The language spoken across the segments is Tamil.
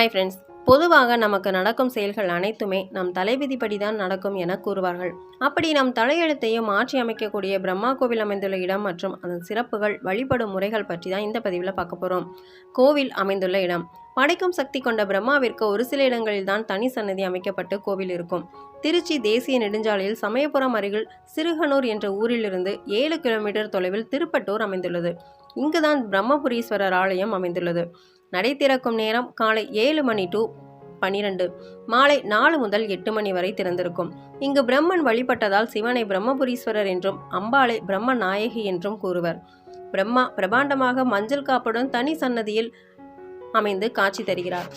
ஹாய் ஃப்ரெண்ட்ஸ் பொதுவாக நமக்கு நடக்கும் செயல்கள் அனைத்துமே நம் தலைவிதிப்படி தான் நடக்கும் என கூறுவார்கள். அப்படி நம் தலையெழுத்தையும் மாற்றி அமைக்கக்கூடிய பிரம்மா கோவில் அமைந்துள்ள இடம் மற்றும் அதன் சிறப்புகள் வழிபடும் முறைகள் பற்றி தான் இந்த பதிவில் பார்க்க போகிறோம் கோவில் அமைந்துள்ள இடம். படைக்கும் சக்தி கொண்ட பிரம்மாவிற்கு ஒரு சில இடங்களில் தான் தனி சன்னதி அமைக்கப்பட்டு கோவில் இருக்கும். திருச்சி தேசிய நெடுஞ்சாலையில் சமயபுரம் அருகில் சிறுகனூர் என்ற ஊரிலிருந்து ஏழு கிலோமீட்டர் தொலைவில் திருப்பட்டூர் அமைந்துள்ளது. இங்குதான் பிரம்மபுரீஸ்வரர் ஆலயம் அமைந்துள்ளது. நடை திறக்கும் நேரம் காலை ஏழு மணி டு பனிரெண்டு. மாலை நாலு முதல் எட்டு மணி வரை திறந்திருக்கும். இங்கு பிரம்மன் வழிபட்டதால் சிவனை பிரம்மபுரீஸ்வரர் என்றும் அம்பாளை பிரம்ம நாயகி என்றும் கூறுவர். பிரம்மா பிரபாண்டமாக மஞ்சள் காப்புடன் தனி சன்னதியில் அமைந்து காட்சி தருகிறார்.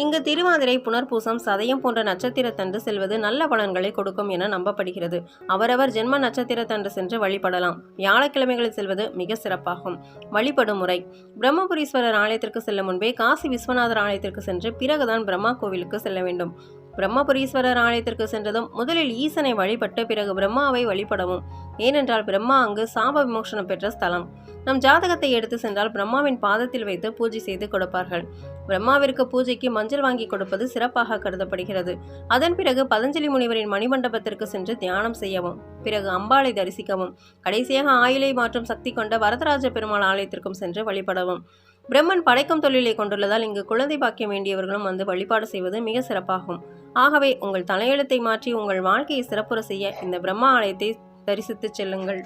இங்கு திருவாதிரை புனர்பூசம் சதயம் போன்ற நட்சத்திரத்தன்று செல்வது நல்ல பலன்களை கொடுக்கும் என நம்பப்படுகிறது. அவரவர் ஜென்ம நட்சத்திரத்தன்று சென்று வழிபடலாம். வியாழக்கிழமைகளில் செல்வது மிக சிறப்பாகும். வழிபடும் முறை. பிரம்மபுரீஸ்வரர் ஆலயத்திற்கு செல்லும் முன்பே காசி விஸ்வநாதர் ஆலயத்திற்கு சென்று பிறகுதான் பிரம்மா கோவிலுக்கு செல்ல வேண்டும். பிரம்மபுரீஸ்வரர் ஆலயத்திற்கு சென்றதும் முதலில் ஈசனை வழிபட்டு பிறகு பிரம்மாவை வழிபடவும். ஏனென்றால் பிரம்மா அங்கு சாப விமோசனம் பெற்ற ஸ்தலம். நம் ஜாதகத்தை எடுத்து சென்றால் பிரம்மாவின் பாதத்தில் வைத்து பூஜை செய்து கொடுப்பார்கள். பிரம்மாவிற்கு பூஜைக்கு மஞ்சள் வாங்கி கொடுப்பது சிறப்பாக கருதப்படுகிறது. அதன் பிறகு பதஞ்சலி முனிவரின் மணிமண்டபத்திற்கு சென்று தியானம் செய்யவும் பிறகு அம்பாளை தரிசிக்கவும் கடைசியாக ஆயிலை மாற்றும் சக்தி கொண்ட வரதராஜ பெருமாள் ஆலயத்திற்கும் சென்று வழிபடவும். பிரம்மன் படைக்கும் தொழிலை கொண்டுள்ளதால் இங்கு குழந்தை பாக்கியம் வேண்டியவர்களும் வந்து வழிபாடு செய்வது மிக சிறப்பாகும். ஆகவே உங்கள் தலையெழுத்தை மாற்றி உங்கள் வாழ்க்கையை சிறப்புற செய்ய இந்த பிரம்மா ஆலயத்தை தரிசித்துச் செல்லுங்கள்.